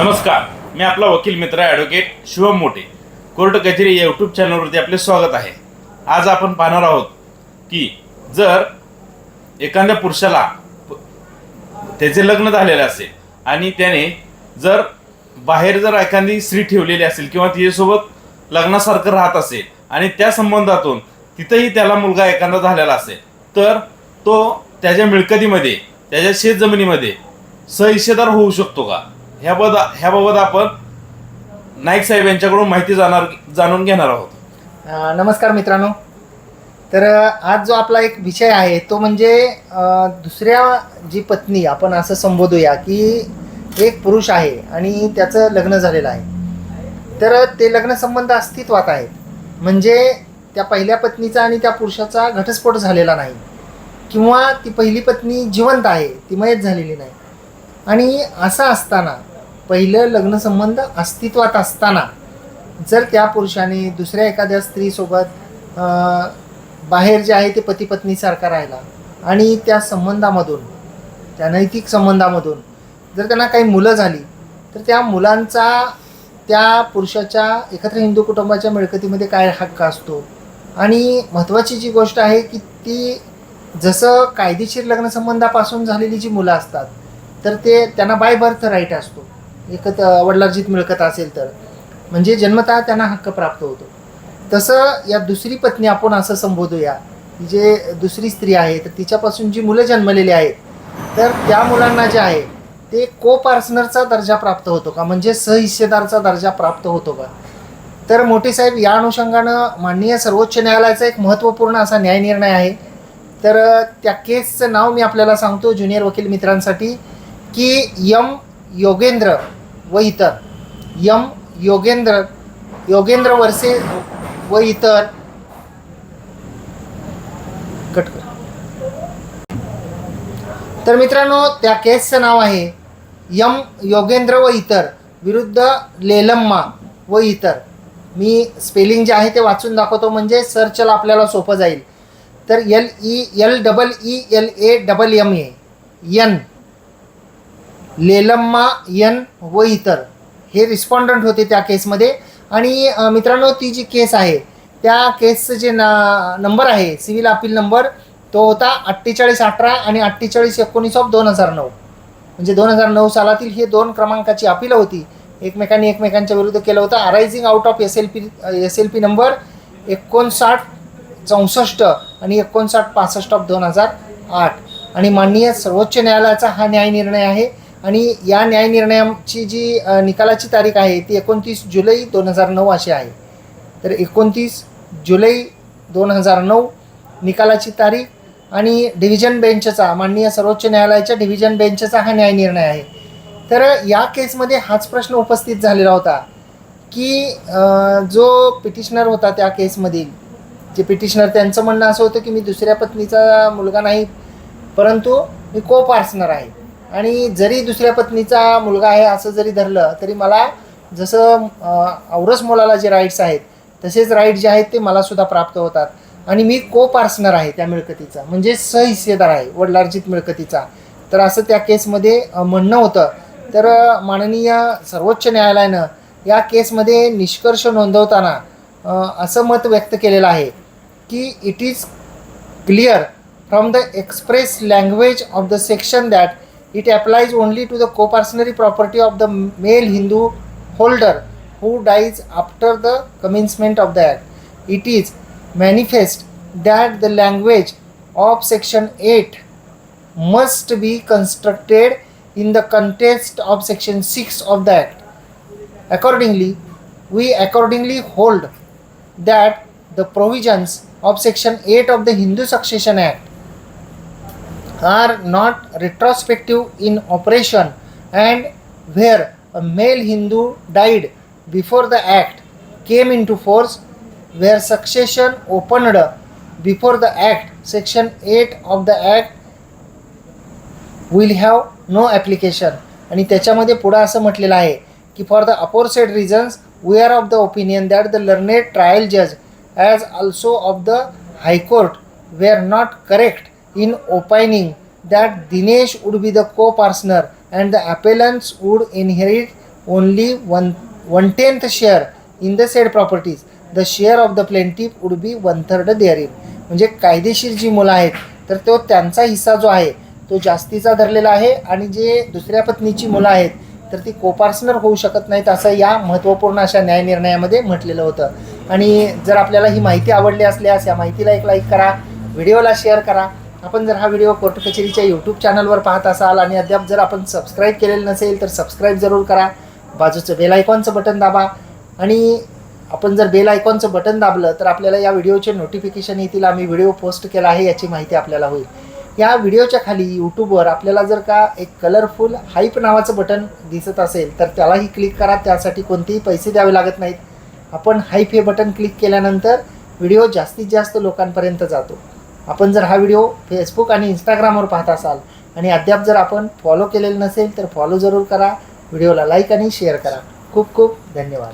नमस्कार मी आपला वकील मित्र ॲडव्होकेट शिवम मोठे. कोर्ट कचेरी या यूट्यूब चॅनलवरती आपले स्वागत आहे. आज आपण पाहणार आहोत की जर एखाद्या पुरुषाला त्याचे लग्न झालेले असेल आणि त्याने जर बाहेर जर एखादी स्त्री ठेवलेली असेल किंवा तिच्यासोबत लग्नासारखं राहत असेल आणि त्या संबंधातून तिथंही त्याला मुलगा एखादा झालेला असेल तर तो त्याच्या मिळकतीमध्ये त्याच्या शेतजमिनीमध्ये सहिष्येदार होऊ शकतो का? ह्याबद ह्याबाबत आपण नाईक साहेब यांच्याकडून माहिती जाणार जाणून घेणार आहोत. नमस्कार मित्रांनो. तर आज जो आपला एक विषय आहे तो म्हणजे दुसऱ्या जी पत्नी आपण असं संबोधूया की एक पुरुष आहे आणि त्याचं लग्न झालेलं आहे. तर ते लग्न संबंध अस्तित्वात आहेत. म्हणजे त्या पहिल्या पत्नीचा आणि त्या पुरुषाचा घटस्फोट झालेला नाही. किंवा ती पहिली पत्नी जिवंत आहे ती मयत झालेली नाही. आणि असं असताना पहिलं लग्नसंबंध अस्तित्वात असताना जर त्या पुरुषाने दुसऱ्या एखाद्या स्त्रीसोबत बाहेर जे आहे ते पती पत्नीसारखा राहिला आणि त्या संबंधामधून त्या नैतिक संबंधामधून जर त्यांना काही मुलं झाली तर त्या मुलांचा त्या पुरुषाच्या एकत्र हिंदू कुटुंबाच्या मिळकतीमध्ये काय हक्क असतो? आणि महत्त्वाची जी गोष्ट आहे की ती जसं कायदेशीर लग्नसंबंधापासून झालेली जी मुलं असतात तर ते त्यांना बाय बर्थ राईट असतो. एकत्र वडिलार्जित मिळकत असेल तर. म्हणजे जन्मतः त्यांना हक्क प्राप्त होतो. तसं या दुसरी पत्नी आपण असं संबोधूया. की जे दुसरी स्त्री आहे तर तिच्यापासून जी मुलं जन्मलेली आहेत तर त्या मुलांना जे आहे ते को पार्सनरचा दर्जा प्राप्त होतो का? म्हणजे सहहिस्सेदारचा दर्जा प्राप्त होतो का? तर मोठे साहेब या अनुषंगानं माननीय सर्वोच्च न्यायालयाचा एक महत्त्वपूर्ण असा न्यायनिर्णय आहे. तर त्या केसचं नाव मी आपल्याला सांगतो ज्युनियर वकील मित्रांसाठी की यम योगेंद्र व इतर. यम योगेंद्र योगेंद्र वरसे व इतर. कट कर. तर मित्रांनो त्या केसचं नाव आहे यम योगेंद्र व इतर विरुद्ध लेलम्मा व इतर. मी स्पेलिंग जे आहे ते वाचून दाखवतो म्हणजे सर्चला आपल्याला सोपं जाईल. तर L E L double E L A double M A. N. Leelamma N व इतर. हे रिस्पॉन्डंट होते त्या केसमध्ये आणि मित्रांनो ती जी केस आहे त्या केसचं जे ना नंबर आहे सिव्हिल अपील नंबर तो होता अठ्ठेचाळीस अठरा आणि अठ्ठेचाळीस एकोणीस ऑफ दोन हजार नऊ. म्हणजे दोन हजार नऊ सालातील हे दोन क्रमांकाची अपील होती. एकमेकांनी एकमेकांच्या विरुद्ध केलं होतं. Arising out of S L P S L P number एकोणसाठ चौसष्ट आणि एकोणसाठ पासष्ट ऑफ दोन हजार आठ. आणि माननीय सर्वोच्च न्यायालयाचा हा न्यायनिर्णय आहे. आणि या न्यायनिर्णयाची जी निकालाची तारीख आहे ती एकोणतीस जुलै दोन हजार नऊ अशी आहे. तर एकोणतीस जुलै दोन हजार नऊ निकालाची तारीख आणि डिव्हिजन बेंचचा माननीय सर्वोच्च न्यायालयाच्या डिव्हिजन बेंचचा हा न्यायनिर्णय आहे. तर या केसमध्ये हाच प्रश्न उपस्थित झालेला होता की जो पिटिशनर होता त्या केसमधील जे पिटिशनर त्यांचं म्हणणं असं होतं की मी दुसऱ्या पत्नीचा मुलगा नाही परंतु मी को पार्सनर आहे. आणि जरी दुसऱ्या पत्नीचा मुलगा आहे असं जरी धरलं तरी मला जसं औरस मुलाला जे राईट्स आहेत तसेच राईट जे आहेत ते मला सुद्धा प्राप्त होतात. आणि मी को पार्सनर आहे त्या मिळकतीचा. म्हणजे सहिस्सेदार आहे वडिलार्जित मिळकतीचा. तर असं त्या केसमध्ये म्हणणं होतं. तर माननीय सर्वोच्च न्यायालयानं या केसमध्ये निष्कर्ष नोंदवताना असं मत व्यक्त केलेलं आहे की it is clear from the express language of the section that it applies only to the co-personary property of the male Hindu holder who dies after the commencement of the act. It is manifest that the language of section 8 must be constructed in the context of section 6 of the act. Accordingly, we accordingly hold that the provisions of section 8 of the Hindu Succession Act are not retrospective in operation and where a male Hindu died before the act came into force, where succession opened before the act, section 8 of the act will have no application आणि त्याच्यामध्ये पुढं असं म्हटलेलं आहे की for the aforesaid reasons we are of the opinion that the learned trial जज as also of the high court we are not correct in opining that Dinesh would be the co-partner and the appellants would inherit only one one tenth share in the said properties the share of the plaintiff would be one third therein म्हणजे कायदेशीर जी मुलं आहेत तर तो त्यांचा हिस्सा जो आहे तो जास्तीचा धरलेला आहे आणि जे दुसऱ्या पत्नीची मुलं आहेत तर ती कोपार्सनर होऊ शकत नाहीत असं या महत्त्वपूर्ण अशा न्याय निर्णयामध्ये म्हटलेलं होतं. आणि जर आपल्याला ही माहिती आवडली असल्यास या माहितीला एक लाईक करा व्हिडिओला शेअर करा. आपण जर हा व्हिडिओ कोर्ट कचेरीच्या यूट्यूब चॅनलवर पाहत असाल आणि अद्याप जर आपण सबस्क्राईब केलेलं नसेल तर सबस्क्राईब जरूर करा. बाजूचं बेल आयकॉनचं बटन दाबा. आणि आपण जर बेल आयकॉनचं बटन दाबलं तर आपल्याला या व्हिडिओचे नोटिफिकेशन येतील. आम्ही व्हिडिओ पोस्ट केला आहे याची माहिती आपल्याला होईल. या व्हिडिओच्या खाली यूट्यूबवर आपल्याला जर का एक कलरफुल हाईप नावाचं बटन दिसत असेल तर त्यालाही क्लिक करा. त्यासाठी कोणतेही पैसे द्यावे लागत नाहीत. आपण हाईप हे बटन क्लिक केल्यानंतर व्हिडिओ जास्तीत जास्त लोकांपर्यंत जातो. आपण जर हा व्हिडिओ फेसबुक आणि इंस्टाग्रामवर पाहत असाल आणि अद्याप जर आपण फॉलो केलेलं नसेल तर फॉलो जरूर करा. व्हिडिओला लाईक आणि शेअर करा. खूप खूप धन्यवाद.